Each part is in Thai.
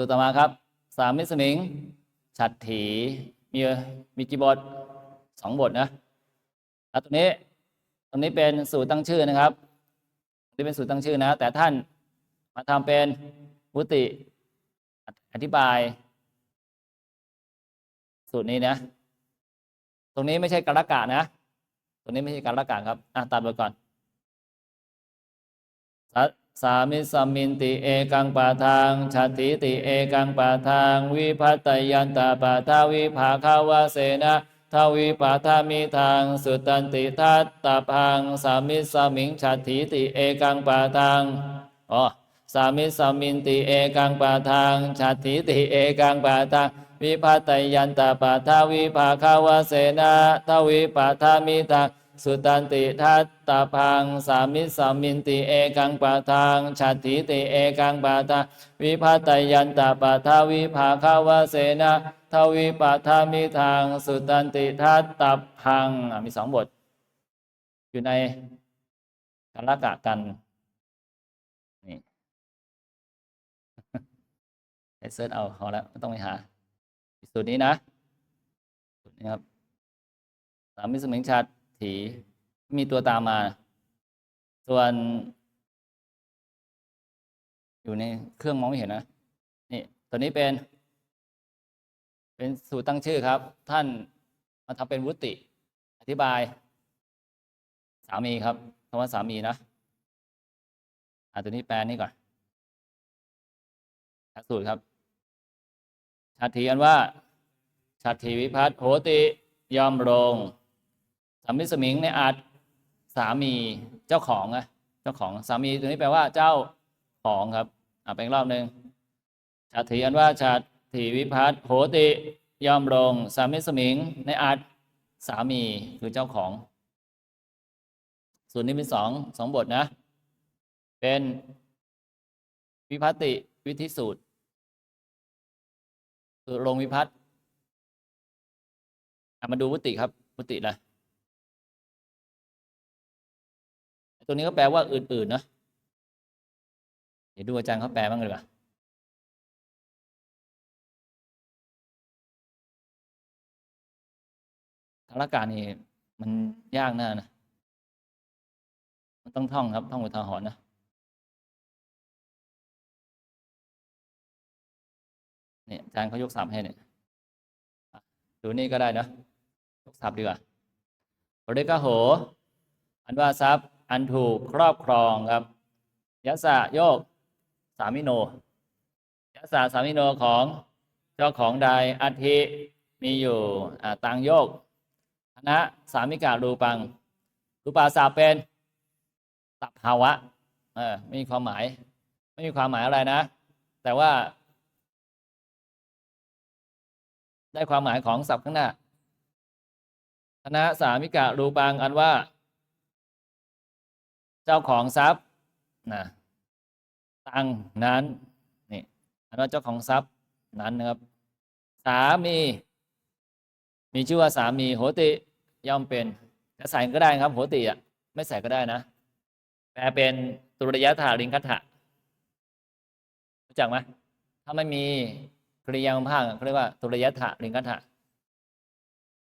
สูตรต่อมาครับสามมิสมิงฉัตถีมีมีกี่บทสองบทนะแล้วตัวนี้ตรงนี้เป็นสูตรตั้งชื่อนะครับนี่เป็นสูตรตั้งชื่อนะ แต่ท่านมาทำเป็นวุติอธิบาย สูตรนี้นะ ตรงนี้ไม่ใช่การละกะนะตรงนี้ไม่ใช่การละกะครับอะตามไปก่อน สามิสมินติเอกังปะทางชัตติติเอกังปะทางวิพัตยันตาปะทาวิภาคาวาเสนะทวิปะทามิทางสุตันติทัตตาพังสามิสมิงชัตติติเอกังปะทางอ๋อสามิสมินติเอกังปะทางชัตติติเอกังปะทางวิพัตยันตาปะทาวิภาคาวาเสนะทวิปะทามิทางสุตันติทัต ตาพังสามิสามินติเอกังปะทางฉัตติติเอกังปะทางวิภัตยันตาปะทาวิภาคาวเสนะทวิปะทามิทางสุตันติทัตตาพังมีสองบท อยู่ในกันละกะกันนี่ไอเซิร์ชเอาพอแล้วไม่ต้องไปหาสูตรนี้นะสูตรนี้ครับสามิสมิงชัดถี มีตัวตามมา ส่วน อยู่ในเครื่องมองไม่เห็นนะ นี่ ตัวนี้เป็น เป็นสูตรตั้งชื่อครับ ท่านมาทำเป็นวุติ อธิบาย สามีครับคำว่าสามีนะอ่าตัวนี้แปลนี่ก่อนสูตรครับชาติอันว่าชาติวิพัฒน์โหติยอมลงสามิสมิงในอาจ สามีเจ้าของอะเจ้าของสามีตัวนี้แปลว่าเจ้าของครับอ่าเป็นรอบหนึ่งชาติอันว่าชาติวิพัฒน์โหติยอมลงสามิสมิงในอาจสามีคือเจ้าของ ส่วนนี้เป็นสองสองบทนะ เป็นวิพัตติวิธิสูตรคือลงวิพัตมาดูวุติครับวุตินะ ตัวนี้ก็แปลว่าอื่นๆนะเดี๋ยวดูอาจารย์เขาแปลบ้างเลยว่ะธารการนี่มันยากนะนะ มันต้องท่องครับ ท่องอุทาหรณ์นะเนี่ยอาจารย์เขายกศัพท์ให้เนี่ยดูนี่ก็ได้นะยกศัพท์ดีกว่าบริกาโห อันว่าทรัพย์ อันถูกครอบครองครับยะสะโยกสามิโนยะสะสามิโนของเจ้าของใดอัฐิมีอยู่ตังโยกคณะสามิการูปัง รูปาสาเป็นตับภาวะเออไม่มีความหมาย ไม่มีความหมายอะไรนะ แต่ว่า ได้ความหมายของศัพท์ข้างหน้าคณะสามิการูปังอันว่า เจ้าของทรัพย์นะตังนั้นนี่อันว่าเจ้าของทรัพย์นั้นนะครับ สามี มีชื่อว่าสามีโหติย่อมเป็นจะใส่ก็ได้ครับ โหติอะไม่ใส่ก็ได้นะแปลเป็นตุรยถาลิงคัตถะรู้จักไหมถ้าไม่มีกริยาภาคเขาเรียกว่าตุรยถาลิงคัตถะ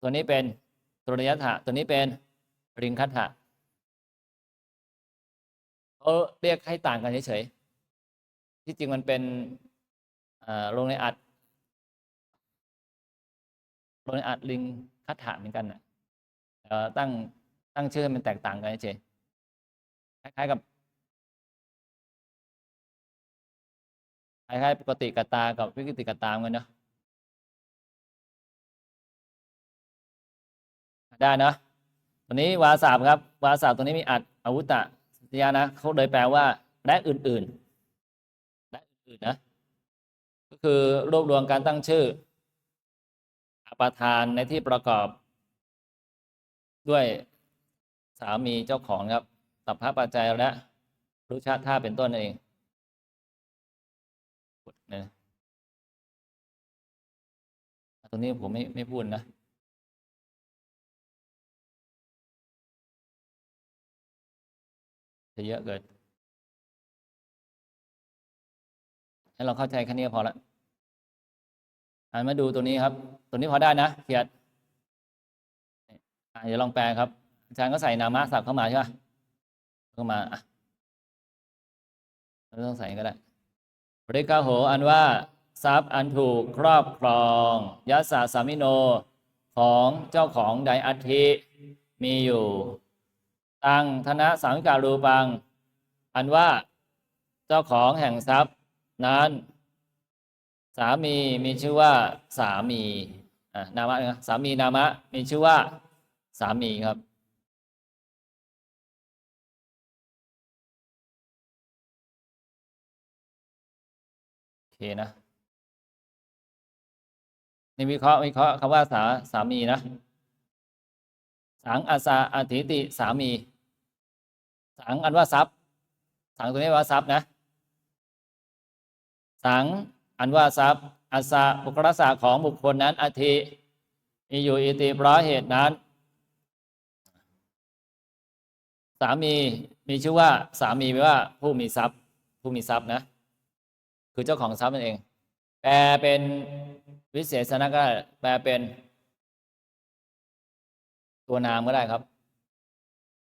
ตัวนี้เป็นตุรยถะตัวนี้เป็นลิงคัตถะ เขาเรียกให้ต่างกันเฉยๆที่จริงมันเป็นลงในอัดลงในอัดลิงคัตถะเหมือนกันนะตั้งตั้งชื่อมันแตกต่างกันเฉยคล้ายๆกับคล้ายๆปกติกตากับวิกฤติกตามกันเนาะได้เนาะตัวนี้วาสาบครับ วาสาบตัวนี้มีอัดอาวุตะ สัญานะเขาเลยแปลว่าและอื่นๆและอื่นๆนะก็คือรวบรวมการตั้งชื่ออปทานในที่ประกอบ ด้วยสามีเจ้าของครับสัพพะปัจจัยและรู้ชาติท่าเป็นต้นนั่นเองนะตรงนี้ผมไม่ไม่พูดนะ จะเยอะเกินให้เราเข้าใจแค่นี้พอละอ่านมาดูตัวนี้ครับ ตัวนี้พอได้นะเขียดเดี๋ยวลองแปลครับ อาจารย์ก็ใส่นามะศัพท์เข้ามาใช่ปะเข้ามาอะไม่ต้องใส่ก็ได้บริกาโห อันว่าทรัพย์อันถูกครอบครองยัสสะสามิโนของเจ้าของใดอัฐิมีอยู่ ตังธนะสังการูปัง อันว่าเจ้าของแห่งทรัพย์นั้น สามีมีชื่อว่าสามีอะนามะนะสามีนามะมีชื่อว่าสามีครับโอเคนะนี่วิเคราะห์วิเคราะห์คำว่าสาสามีนะ สังอาสาอธิติสามี สังอันว่าทรัพย์สังตัวนี้ว่าทรัพย์นะ สังอันว่าทรัพย์อาสาบุคลสาของบุคคลนั้นอธิมีอยู่อิติเพราะเหตุนั้น สามีมีชื่อว่าสามีแปลว่าผู้มีทรัพย์ ผู้มีทรัพย์นะ คือเจ้าของทรัพย์นั่นเอง แปลเป็นวิเศษณะก็ได้แปลเป็น ตัวนามก็ได้ครับ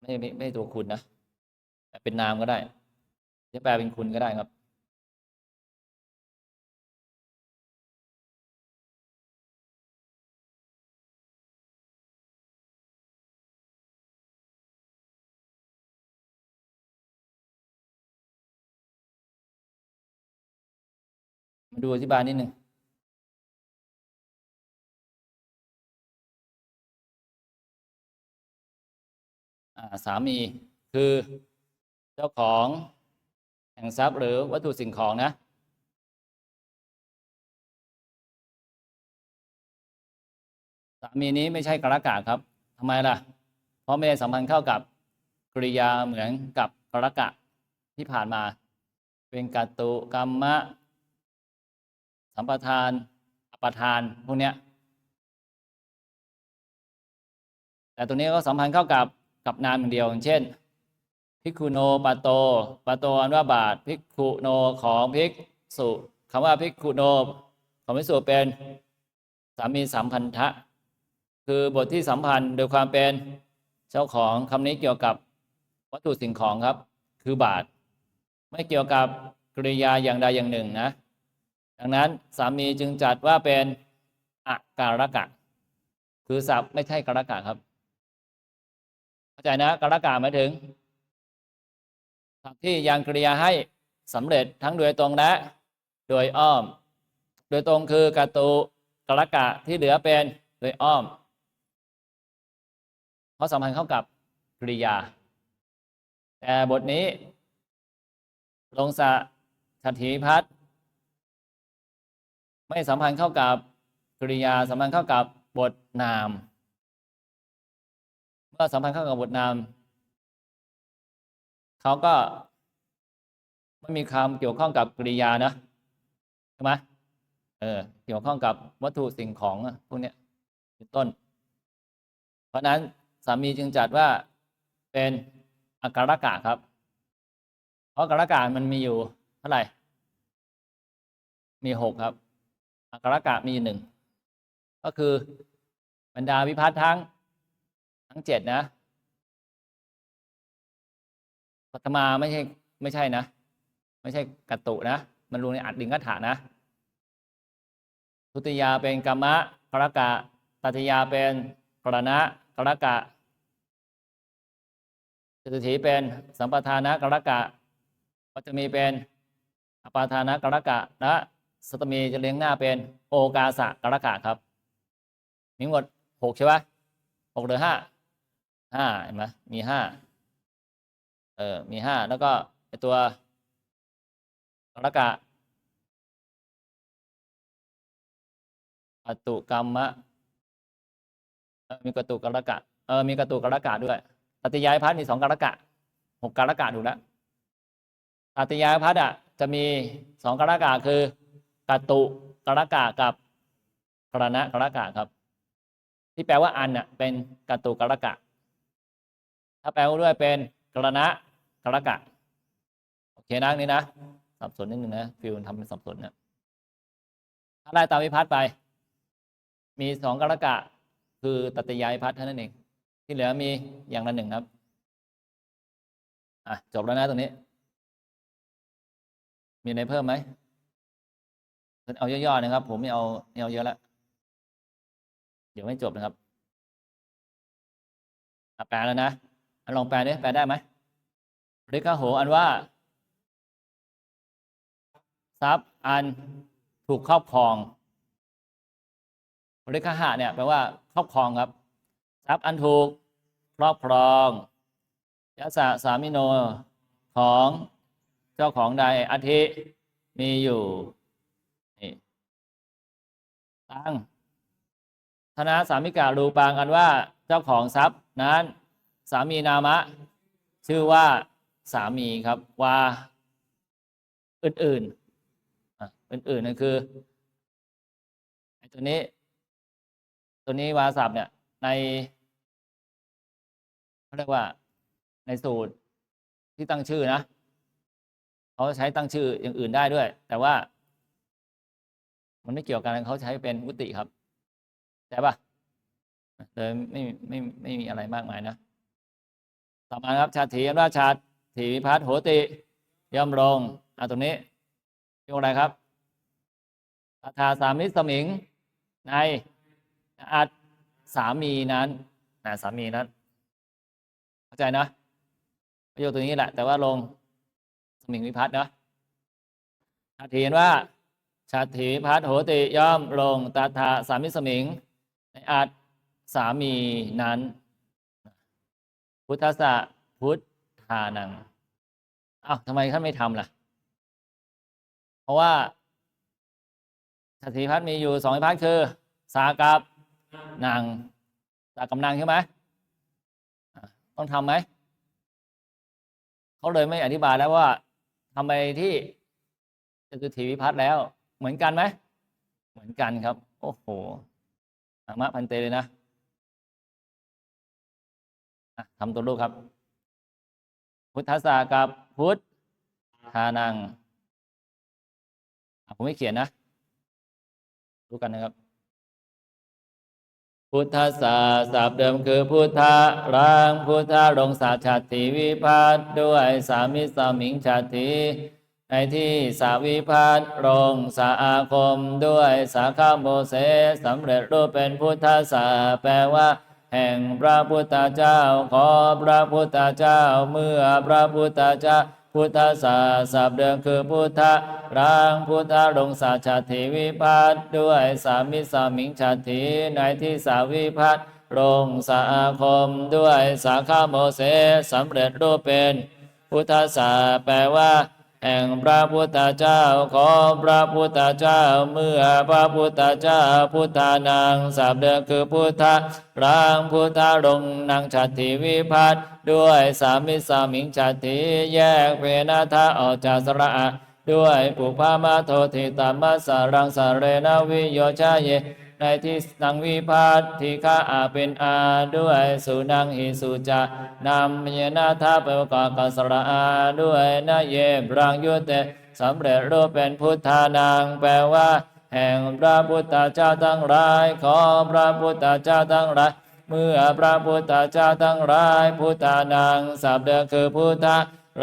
ไม่ไม่ไม่ตัวคุณนะ เป็นนามก็ได้จะแปลเป็นคุณก็ได้ครับ มาดูอธิบายนิดหนึ่งอ่าสามีคือ เจ้าของแห่งทรัพย์หรือวัตถุสิ่งของนะสามีนี้ไม่ใช่กรกะครับทำไมล่ะ เพราะไม่ได้สัมพันธ์เข้ากับกริยาเหมือนกับกรกะที่ผ่านมา เป็นกัตตุกรรมะ สัมปทาน อปทานพวกเนี้ยแต่ตัวนี้ก็สัมพันธ์เข้ากับกับนามอย่างเดียวอย่างเช่น พิกขุโนปาโตปาโตอันว่าบาทพิกขุโนของพิกษุคำว่าพิกขุโนของพิกษุเป็นสามีสัมพันธะคือบทที่สัมพันธ์โดยความเป็นเจ้าของคำนี้เกี่ยวกับวัตถุสิ่งของครับ คือบาท ไม่เกี่ยวกับกริยาอย่างใดอย่างหนึ่งนะ ดังนั้นสามีจึงจัดว่าเป็นอาการกะ คือศัพท์ไม่ใช่การกะครับ เข้าใจนะการกะหมายถึง ศัพท์ที่ยังกริยาให้สำเร็จทั้งโดยตรงและโดยอ้อม โดยตรงคือกาตุกรกะที่เหลือเป็นโดยอ้อม เพราะสัมพันธ์เข้ากับกริยา แต่บทนี้ ลงสะสถีพัฒไม่สัมพันธ์เข้ากับกริยาสัมพันธ์เข้ากับบทนาม เมื่อสัมพันธ์เข้ากับบทนาม เขาก็ไม่มีคำเกี่ยวข้องกับกริยานะใช่ไหมเออ เกี่ยวข้องกับวัตถุสิ่งของพวกนี้เป็นต้น เพราะนั้นสามีจึงจัดว่าเป็นอาการกะครับ เพราะอาการกะมันมีอยู่เท่าไหร่ มีหกครับอาการกะมีหนึ่งก็คือบรรดาวิพัฒน์ทั้งทั้งเจ็ดนะ ปัตมาไม่ใช่ไม่ใช่นะ ไม่ใช่กัตตุนะ มันรวมในอัดดิงกัถานะ ทุติยาเป็นกรรมะกรกะตัติยาเป็นกรณะกรกะจตุถีเป็นสัมปทานะกรกะปัจจมีเป็นอปาทานะกรกะและสตมีจะเลี้ยงหน้าเป็นโอกาสะกรกะครับมีหมดหกใช่ปะหกหรือห้าห้าเห็นไหมมีห้า เออ มีห้าแล้วก็ไอตัวกรกะกตุกรรมะมีกตุกรกะเออมีกตุกรกะด้วยตติยายพัฒมีสองกรกะหกกรกะถูกแล้วตติยายพัฒอะจะมีสองกรกะคือกตุกรกะกับกรณะกรกะครับ ที่แปลว่าอันน่ะเป็นกตุกรกะ ถ้าแปลว่าด้วยเป็นกรณะ กรกะ โอเคนะนี่นะ สับสนนิดนึงนะ ฟิลทำเป็นสับสนเนะถ้าไล่ตามวิพัฒน์ไป มีสองกรกะ คือตัตยายพัฒน์เท่านั้นเอง ที่เหลือมีอย่างละหนึ่งครับ อะ จบแล้วนะตรงนี้ มีอะไรเพิ่มไหมเอาย่อๆนะครับ ผมไม่เอาไม่เอาเยอะแล้วเดี๋ยวไม่จบนะครับแปลแล้วนะลองแปลดิแปลได้ไหม ริกาโห อันว่า ทรัพย์อันถูกครอบครองริกหะเนี่ยแปลว่าครอบครองครับ ทรัพย์อันถูกครอบครองยะสะสามิโนของเจ้าของใดอาทิมีอยู่นี่ตั้งธนาสามิการูปังอันว่าเจ้าของทรัพย์นั้น สามีนามะ ชื่อว่า สามีครับว่าอื่นๆอะอื่นๆนั่นคือไอ้ตัวนี้ ตัวนี้วาสับเนี่ย ในเขาเรียกว่า ในสูตรที่ตั้งชื่อนะเขาใช้ตั้งชื่ออย่างอื่นได้ด้วย แต่ว่า มันไม่เกี่ยวกันเขาใช้เป็นวุติครับใช่ปะเลยไม่ไม่ไม่มีอะไรมากมายนะต่อมาครับชาติถีราชา ถีวิพัฒน์โหติ ย่อมลงอะตรงนี้ยกอะไรครับตถาสามิสมิง ในอัดสามีนั้นนะสามีนั้น เข้าใจนะประโยคตัวนี้แหละ แต่ว่าลงสมิงวิพัฒน์นะชาติเห็นว่าชาติวิพัฒโหติย่อมลงตาถาสามิสมิง ในอัดสามีนั้น พุทธะพุทธ ทานังอ้าวทำไมท่านไม่ทำล่ะ เพราะว่าสถิพัฒน์มีอยู่สองพัฒน์คือ สากับนางสากับนางใช่ไหมต้องทำไหมเขาเลยไม่อธิบายแล้วว่าทำไมที่จตุถีวิพัฒน์แล้ว เหมือนกันไหมเหมือนกันครับ โอ้โหอามะพันเตเลยนะอะทำตัวรูปครับ พุทธศากับพุทธทานังผมไม่เขียนนะรู้กันนะครับ พุทธศาสับเดิมคือพุทธะรังพุทธะลงสาชาติวิพัฒน์ด้วยสามิสามิงชาติในที่สาวิพัฒน์ลงสาอาคมด้วยสาขาโมเสสสำเร็จรูปเป็นพุทธศาแปลว่า แห่งพระพุทธเจ้า ขอพระพุทธเจ้าเมื่อพระพุทธเจ้าพุทธศาสับเดิมคือพุทธร่างพุทธลงสาชาติวิพัฒน์ด้วยสามิสามิงชาติในที่สาวิพัฒน์ลงสาคมด้วยสาขาโมเสสสำเร็จรูปเป็น พุทธศาแปลว่า แห่งพระพุทธเจ้าขอพระพุทธเจ้าเมื่อพระพุทธเจ้าพุทธานังสับเดิมคือพุทธะร่างพุทธะลงนางชาติวิพัฒด้วยสามิสามิงชาติแยกเพนาทะออกจากสระด้วยปุพามาโทติตามัสสารังสาเรนวิโยชาเย ในที่นางวิพัฒน์ที่ข้าอาเป็นอาด้วยสุนังหิสุจะนำเยนาทาเปประกอบกับสระอาด้วยนาเยบรังยุตเตสำเร็จรูปเป็นพุทธานางแปลว่า แห่งพระพุทธเจ้าทั้งหลาย ขอพระพุทธเจ้าทั้งหลายเมื่อพระพุทธเจ้าทั้งหลายพุทธานังสับเดอคือพุทธ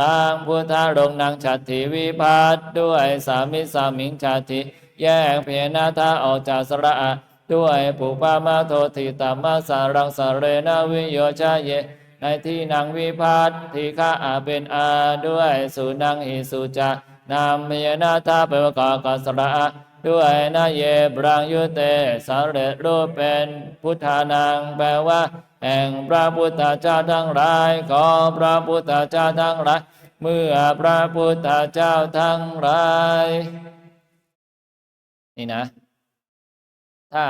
ร่างพุทธลงนางชัตถิวิพัฒด้วยสามิสามิงชัตถิ แยกเพนาทาออกจากสระด้วยปุปามาโทติตามาสารังสเรนวิโยชาเย ในที่นางวิพัฒน์ที่ข้าอาเป็นอาด้วยสุนังหิสุจานามเมนาทาเปวกอบกัสระด้วยนาเยบรังยุเตสาเรจรูปเป็นพุทธานังแปลว่า แห่งพระพุทธเจ้าทั้งหลายขอพระพุทธเจ้าทั้งหลายเมื่อพระพุทธเจ้าทั้งหลาย นี่นะ ถ้า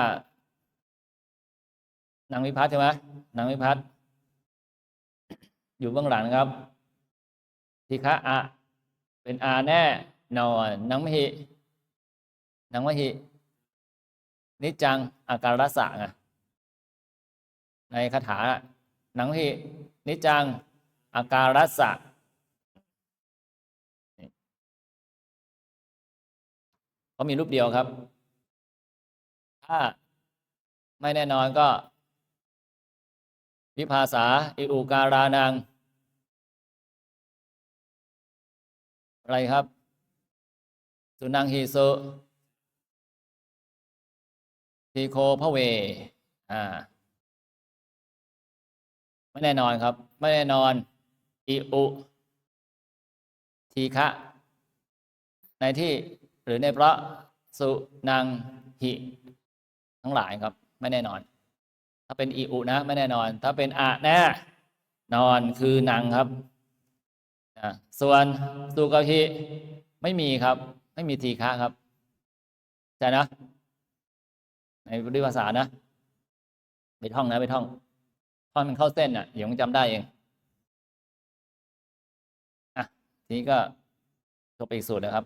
นางวิพัฒน์ใช่ไหมนางวิพัฒน์อยู่เบื้องหลังนครับทิฆะอะ เป็นอาแน่นอนนางมหินางมหินิจังอาการัสสะไงในคาถานังหินิจังอาการัสสะ เขามีรูปเดียวครับ ถ้าไม่แน่นอนก็ วิภาษาอิอุการานังอะไรครับสุนังฮีสุทีโคพระเว อ่า ไม่แน่นอนครับ ไม่แน่นอนอิอุทีฆะในที่ หรือในพระสุนังหิทั้งหลายครับไม่แน่นอน ถ้าเป็นอิอุนะไม่แน่นอน ถ้าเป็นอะแน่นอนคือนังครับส่วนสุกหิไม่มีครับ ไม่มีทีฆะครับใช่นะในบริภาษานะไปท่องนะไปท่องท่อนมันเข้าเส้นอะเดี๋ยวมันจำได้เองอะทีนี้ก็จบอีกสูตรนะครับ